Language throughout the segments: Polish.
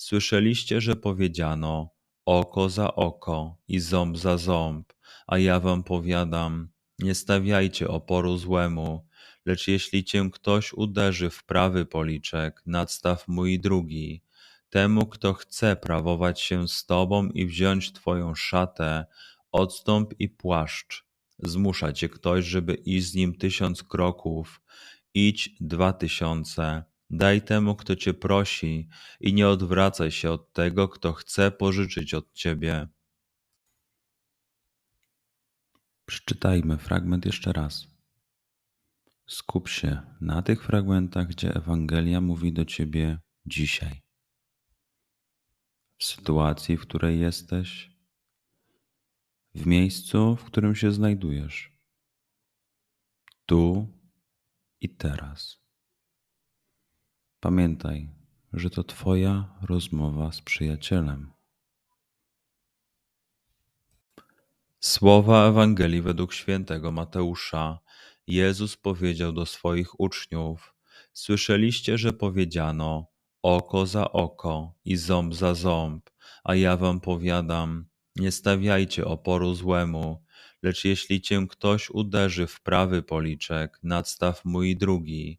Słyszeliście, że powiedziano: oko za oko i ząb za ząb, a ja wam powiadam: nie stawiajcie oporu złemu, lecz jeśli cię ktoś uderzy w prawy policzek, nadstaw mój drugi. Temu, kto chce prawować się z tobą i wziąć twoją szatę, odstąp i płaszcz. Zmusza cię ktoś, żeby iść z nim tysiąc kroków, idź dwa tysiące Daj temu, kto cię prosi, i nie odwracaj się od tego, kto chce pożyczyć od ciebie. Przeczytajmy fragment jeszcze raz. Skup się na tych fragmentach, gdzie Ewangelia mówi do ciebie dzisiaj. W sytuacji, w której jesteś, w miejscu, w którym się znajdujesz, tu i teraz. Pamiętaj, że to Twoja rozmowa z przyjacielem. Słowa Ewangelii według świętego Mateusza. Jezus powiedział do swoich uczniów: Słyszeliście, że powiedziano: oko za oko i ząb za ząb, a ja wam powiadam: nie stawiajcie oporu złemu, lecz jeśli cię ktoś uderzy w prawy policzek, nadstaw mój drugi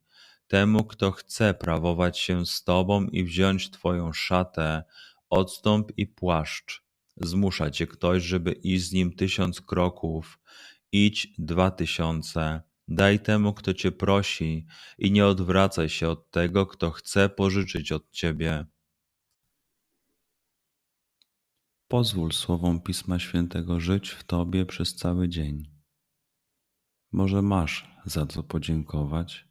Temu, kto chce prawować się z tobą i wziąć twoją szatę, odstąp i płaszcz. Zmusza cię ktoś, żeby iść z nim tysiąc kroków, idź dwa tysiące. Daj temu, kto cię prosi, i nie odwracaj się od tego, kto chce pożyczyć od ciebie. Pozwól słowom Pisma Świętego żyć w tobie przez cały dzień. Może masz za co podziękować